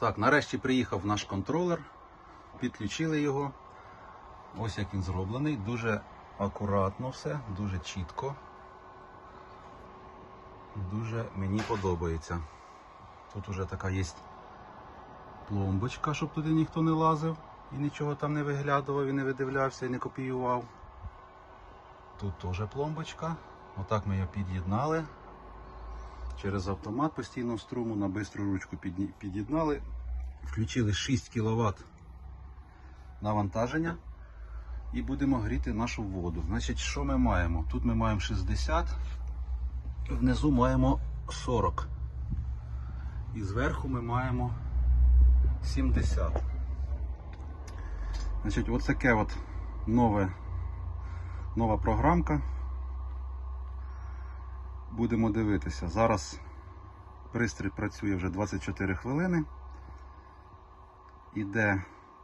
Так, нарешті приїхав наш контролер, підключили його. Ось як він зроблений. Дуже акуратно все, дуже чітко. Дуже мені подобається. Тут уже така є пломбочка, щоб туди ніхто не лазив і нічого там не виглядував, і не видивлявся, і не копіював. Тут теж пломбочка. Отак ми її під'єднали. Через автомат постійного струму на бистру ручку під'єднали. Включили 6 кВт навантаження і будемо гріти нашу воду. Значить, що ми маємо? Тут ми маємо 60, внизу маємо 40. І зверху ми маємо 70. Значить, ось таке от нове, нова програмка. Будемо дивитися. Зараз пристрій працює вже 24 хвилини. Іде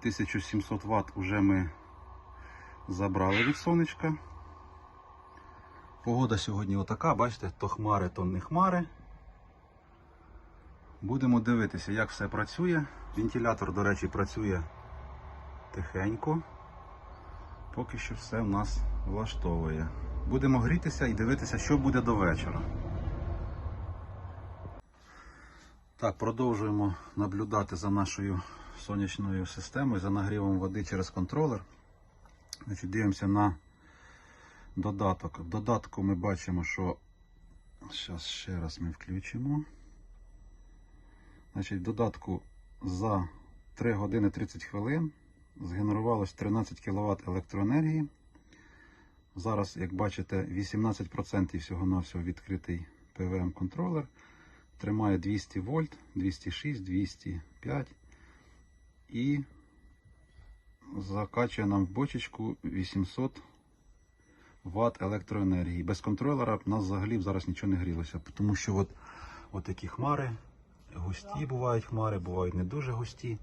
1700 Вт уже ми забрали від сонечка. Погода сьогодні отака, бачите, то хмари, то не хмари. Будемо дивитися, як все працює. Вентилятор, до речі, працює тихенько. Поки що все в нас влаштовує. Будемо грітися і дивитися, що буде до вечора. Так, продовжуємо наблюдати за нашою сонячною системою, за нагрівом води через контролер. Значить, дивимося на додаток. В додатку ми бачимо, що зараз ще раз ми включимо. Значить, в додатку за 3 години 30 хвилин згенерувалось 13 кВт електроенергії. Зараз, як бачите, 18% всього-навсього відкритий ПВМ-контролер. Тримає 200 вольт, 206, 205 і закачує нам в бочечку 800 Вт електроенергії. Без контролера в нас взагалі зараз нічого не грілося, тому що от, от такі хмари, густі бувають хмари, бувають не дуже густі.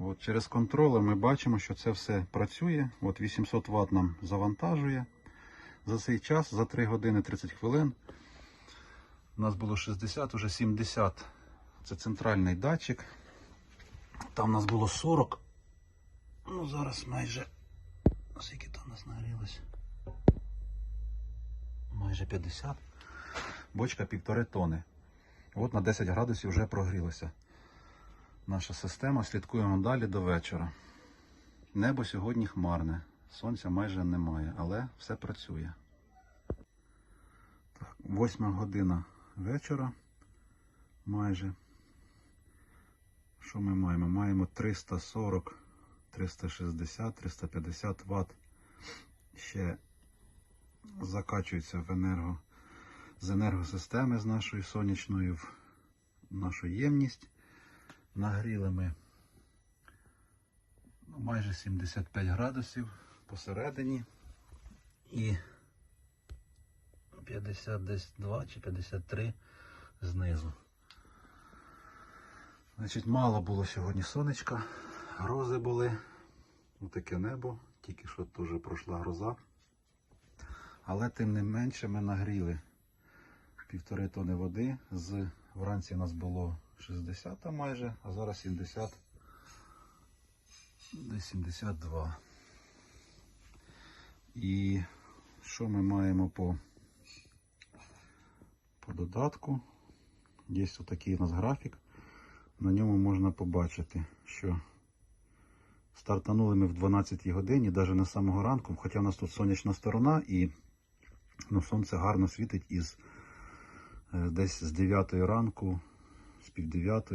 От через контролер ми бачимо, що це все працює. От 800 Вт нам завантажує. За цей час, за 3 години 30 хвилин, у нас було 60, уже 70. Це центральний датчик. Там у нас було 40. Ну, зараз майже. Скільки там у нас нагрілося? Майже 50. Бочка півтори тони. От на 10 градусів вже прогрілося. Наша система. Слідкуємо далі до вечора. Небо сьогодні хмарне. Сонця майже немає, але все працює. Так, восьма година вечора. Майже. Що ми маємо? Маємо 340, 360, 350 Вт. Ще закачується в енерго, з енергосистеми з нашою сонячною в нашу ємність. Нагріли ми ну, майже 75 градусів посередині і 52 чи 53 знизу. Значить, мало було сьогодні сонечка, грози були, таке небо, тільки що теж пройшла гроза. Але тим не менше ми нагріли півтори тони води. З вранці у нас було 60 там майже, а зараз 70, десь 72. І що ми маємо по, по додатку? Є ось такий у нас графік. На ньому можна побачити, що стартанули ми в 12 годині, навіть не з самого ранку, хоча в нас тут сонячна сторона і ну, сонце гарно світить із е, десь з 9 ранку, з пів 9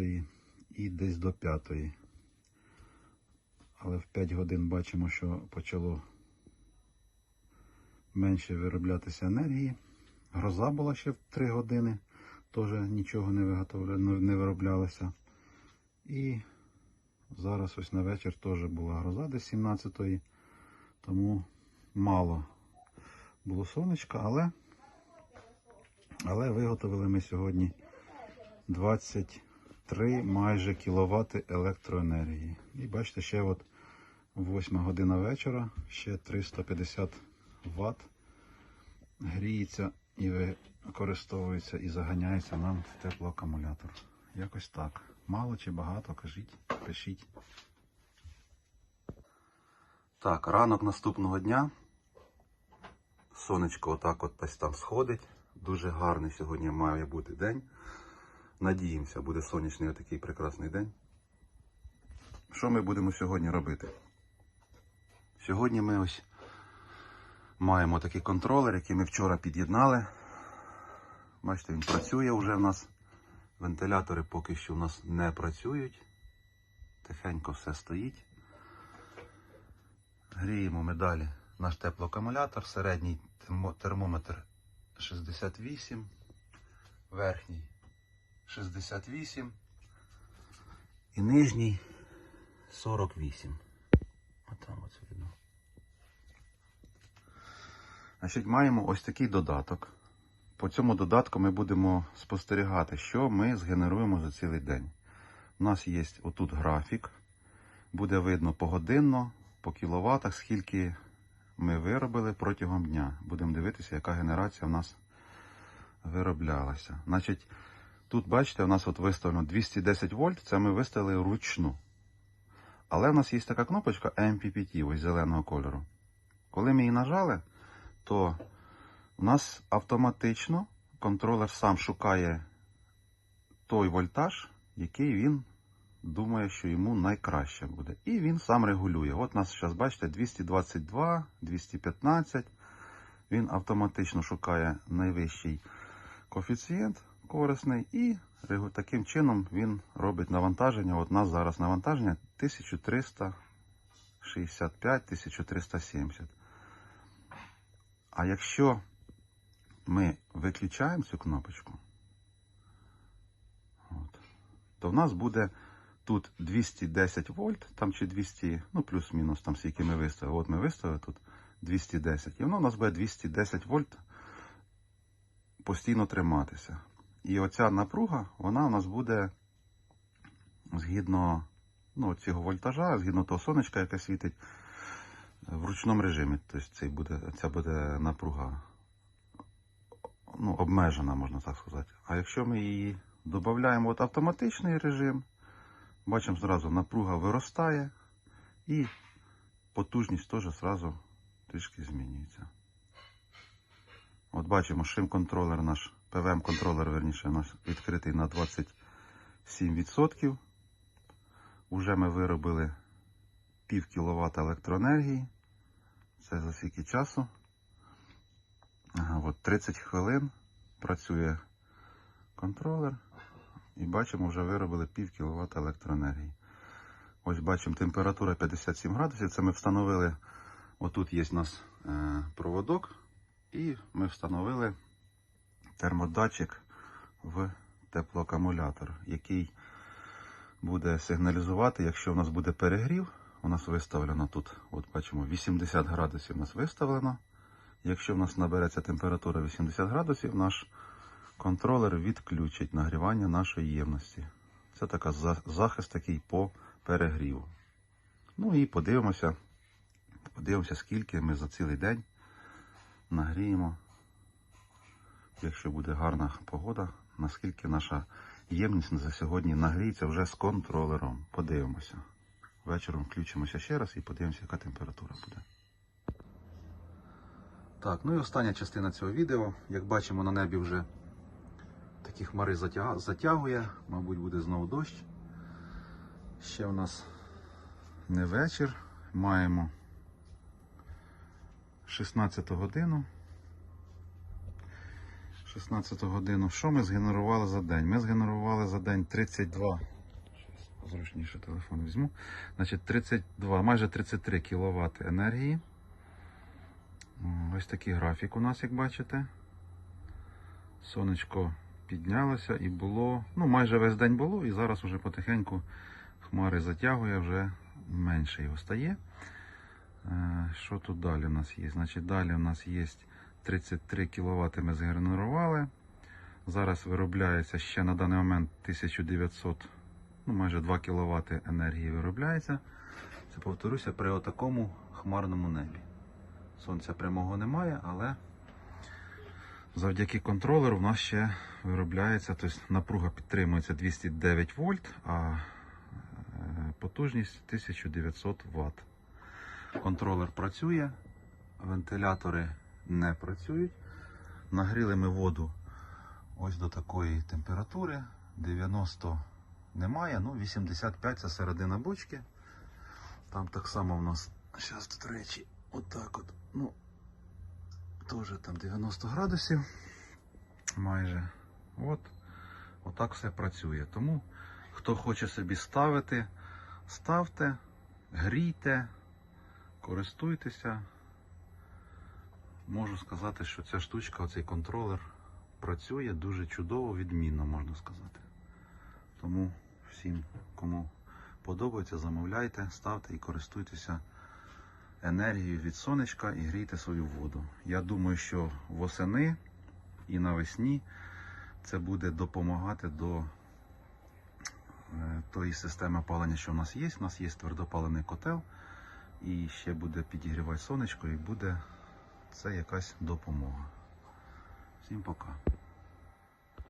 і десь до 5. Але в 5 годин бачимо, що почало менше вироблятися енергії. Гроза була ще в 3 години, теж нічого не, виготовля... не вироблялося. І зараз ось на вечір теж була гроза десь 17-ї, тому мало було сонечка, але, але виготовили ми сьогодні 23 майже кіловати електроенергії. І бачите, ще от 8 година вечора, ще 350 Вт гріється і використовується і заганяється нам в теплоакумулятор. Якось так. Мало чи багато, кажіть, пишіть. Так, ранок наступного дня. Сонечко отак от десь там сходить. Дуже гарний сьогодні має бути день. Надіємося, буде сонячний отакий прекрасний день. Що ми будемо сьогодні робити? Сьогодні ми ось маємо такий контролер, який ми вчора під'єднали. Бачите, він працює вже в нас. Вентилятори поки що в нас не працюють. Тихенько все стоїть. Гріємо ми далі наш теплоакумулятор. Середній термометр 68, верхній 68 і нижній 48. Отам ось видно. Значить, маємо ось такий додаток. По цьому додатку ми будемо спостерігати, що ми згенеруємо за цілий день. У нас є отут графік, буде видно погодинно, по кіловатах, скільки ми виробили протягом дня. Будемо дивитися, яка генерація в нас вироблялася. Значить, тут, бачите, у нас от виставлено 210 вольт, це ми виставили вручну. Але в нас є така кнопочка MPPT, ось зеленого кольору. Коли ми її нажали, то у нас автоматично контролер сам шукає той вольтаж, який він думає, що йому найкраще буде. І він сам регулює. От у нас зараз, бачите, 222, 215. Він автоматично шукає найвищий коефіцієнт корисний і таким чином він робить навантаження. От у нас зараз навантаження 1365-1370. А якщо ми виключаємо цю кнопочку, от, то в нас буде тут 210 вольт, там чи 200, ну плюс-мінус, там скільки ми виставили. От ми виставили тут 210. І воно у нас буде 210 вольт постійно триматися. І оця напруга, вона у нас буде згідно ну, цього вольтажа, згідно того сонечка, яке світить в ручному режимі. Тобто цей буде, ця буде напруга ну, обмежена, можна так сказати. А якщо ми її додаємо в автоматичний режим, бачимо зразу напруга виростає і потужність теж зразу трішки змінюється. От бачимо, шим контролер наш, ПВМ контролер, верніше, у нас відкритий на 27%. Уже ми виробили пів кіловата електроенергії. Це за скільки часу. От 30 хвилин працює контролер. І бачимо, вже виробили пів кіловата електроенергії. Ось бачимо температура 57 градусів. Це ми встановили. Отут є у нас е, проводок. І ми встановили термодатчик в теплоакумулятор, який буде сигналізувати, якщо у нас буде перегрів. У нас виставлено тут, от бачимо, 80 градусів у нас виставлено. Якщо в нас набереться температура 80 градусів, наш контролер відключить нагрівання нашої ємності. Це така захист такий по перегріву. Ну і подивимося, подивимося, скільки ми за цілий день нагріємо. Якщо буде гарна погода, наскільки наша ємність за сьогодні нагріється вже з контролером. Подивимося. Вечором включимося ще раз і подивимося, яка температура буде. Так, ну і остання частина цього відео. Як бачимо, на небі вже такі хмари затягує, мабуть, буде знову дощ. Ще у нас не вечір. Маємо 16 годину. 16 годину. Що ми згенерували за день? Ми згенерували за день 32. Щас Зручніше телефон візьму. Значить, 32, майже 33 кВт енергії. Ось такий графік у нас, як бачите. Сонечко піднялося і було, ну майже весь день було, і зараз вже потихеньку хмари затягує, вже менше його стає. Е, Що тут далі у нас є? Значить, далі у нас є 33 кВт ми згенерували. Зараз виробляється ще на даний момент 1900, ну майже 2 кВт енергії виробляється. Це повторюся при отакому хмарному небі. Сонця прямого немає, але Завдяки контролеру в нас ще виробляється, тобто напруга підтримується 209 вольт, а е, потужність 1900 Вт. Контролер працює, вентилятори не працюють. Нагріли ми воду ось до такої температури. 90 немає, ну 85 це середина бочки. Там так само в нас зараз тут речі, отак от, ну, теж там 90 градусів майже. От, отак все працює. Тому хто хоче собі ставити, ставте, грійте, користуйтеся. Можу сказати, що ця штучка, оцей контролер, працює дуже чудово, відмінно, можна сказати. Тому всім, кому подобається, замовляйте, ставте і користуйтеся енергією від сонечка і грійте свою воду. Я думаю, що восени і навесні це буде допомагати до е, тої системи опалення, що в нас є. У нас є твердопалений котел, і ще буде підігрівати сонечко, і буде це якась допомога. Всім пока.